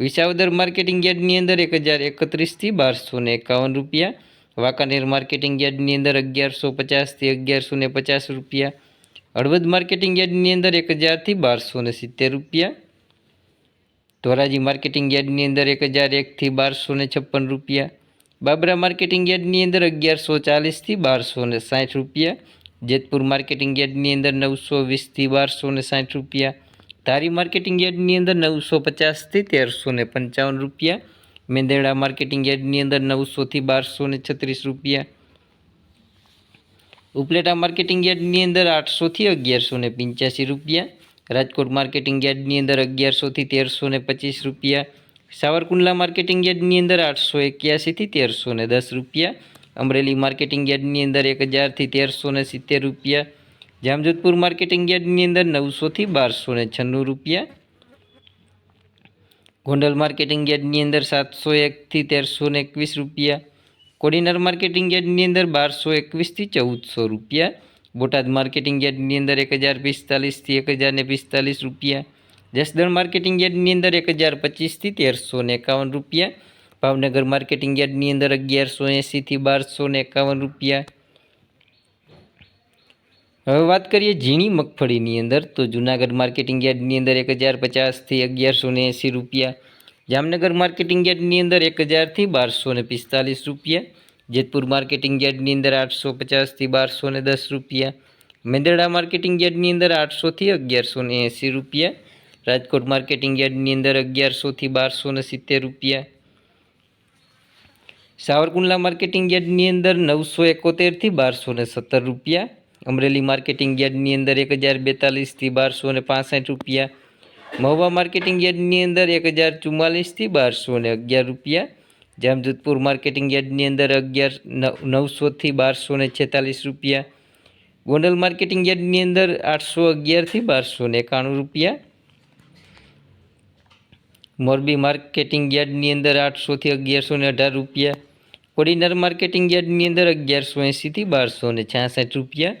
Visavadar marketing યાર્ડની અંદર એક હજાર એકત્રીસથી બારસો ને એકાવન રૂપિયા વાંકાનેર માર્કેટિંગ યાર્ડની અંદર અગિયારસો પચાસથી અગિયારસો ને પચાસ રૂપિયા હળવદ માર્કેટિંગ યાર્ડની અંદર એક હજારથી બારસો ને સિત્તેર રૂપિયા ધોરાજી માર્કેટિંગ યાર્ડની અંદર એક હજાર એકથી બારસો ને છપ્પન રૂપિયા બાબરા માર્કેટિંગ યાર્ડની અંદર અગિયારસો ચાલીસથી બારસો ને સાઠ રૂપિયા જેતપુર માર્કેટિંગ યાર્ડની અંદર નવસો વીસથી બારસો ને સાઠ રૂપિયા ધારી માર્કેટિંગ યાર્ડની અંદર નવસો પચાસથી તેરસો ને પંચાવન રૂપિયા મેંદેડા માર્કેટિંગ યાર્ડની અંદર નવસોથી બારસો ને છત્રીસ રૂપિયા ઉપલેટા માર્કેટિંગ યાર્ડની અંદર આઠસોથી અગિયારસો ને પંચ્યાસી રૂપિયા રાજકોટ માર્કેટિંગ યાર્ડની અંદર અગિયારસોથી તેરસો ને પચીસ રૂપિયા સાવરકુંડલા માર્કેટિંગ યાર્ડની અંદર આઠસો એક્યાસીથી તેરસો ને દસ રૂપિયા અમરેલી માર્કેટિંગ યાર્ડની અંદર એક હજારથી તેરસો ને સિત્તેર રૂપિયા જામજોધપુર માર્કેટિંગ યાર્ડની અંદર નવસોથી બારસો ને છન્નું રૂપિયા ગોંડલ માર્કેટિંગ યાર્ડની અંદર સાતસો એકથી તેરસો ને એકવીસ રૂપિયા કોડીનાર માર્કેટિંગ યાર્ડની અંદર બારસો એકવીસથી ચૌદસો રૂપિયા બોટાદ માર્કેટિંગ યાર્ડની અંદર એક હજાર પિસ્તાલીસથી એક હજાર ને પિસ્તાલીસ રૂપિયા જસદણ માર્કેટિંગ યાર્ડની અંદર એક હજાર પચીસથી તેરસો ને એકાવન રૂપિયા ભાવનગર માર્કેટિંગ યાર્ડની અંદર અગિયારસો એંસીથી બારસો ને એકાવન રૂપિયા હવે વાત કરીએ ઝીણી મગફળીની અંદર તો જુનાગઢ માર્કેટિંગ યાર્ડની અંદર એક હજાર પચાસથી અગિયારસો ને એંસી રૂપિયા જામનગર માર્કેટિંગ યાર્ડની અંદર એક હજારથી બારસો ને પિસ્તાલીસ રૂપિયા જેતપુર માર્કેટિંગ યાર્ડની અંદર આઠસો પચાસથી બારસો ને દસ રૂપિયા મેંદરડા માર્કેટિંગ યાર્ડની અંદર આઠસોથી અગિયારસો ને એંસી રૂપિયા રાજકોટ માર્કેટિંગ યાર્ડની અંદર અગિયારસોથી બારસો ને સિત્તેર રૂપિયા સાવરકુંડલા માર્કેટિંગ યાર્ડની અંદર નવસો એકોતેરથી બારસો ને સત્તર રૂપિયા અમરેલી માર્કેટિંગ યાર્ડની અંદર એક હજાર બેતાલીસથી બારસો ને પાસઠ રૂપિયા મહુવા માર્કેટિંગ યાર્ડની અંદર એક હજાર ચુમ્માલીસથી બારસો ને અગિયાર રૂપિયા જામજોધપુર માર્કેટિંગ યાર્ડની અંદર અગિયાર નવસોથી બારસો ને છેતાલીસ રૂપિયા ગોંડલ માર્કેટિંગ યાર્ડની અંદર આઠસો અગિયારથી બારસો ને એકાણું રૂપિયા મોરબી માર્કેટિંગ યાર્ડની અંદર આઠસોથી અગિયારસો ને અઢાર રૂપિયા કોડીનાર માર્કેટિંગ યાર્ડની અંદર અગિયારસો એંસીથી બારસો ને છાસઠ રૂપિયા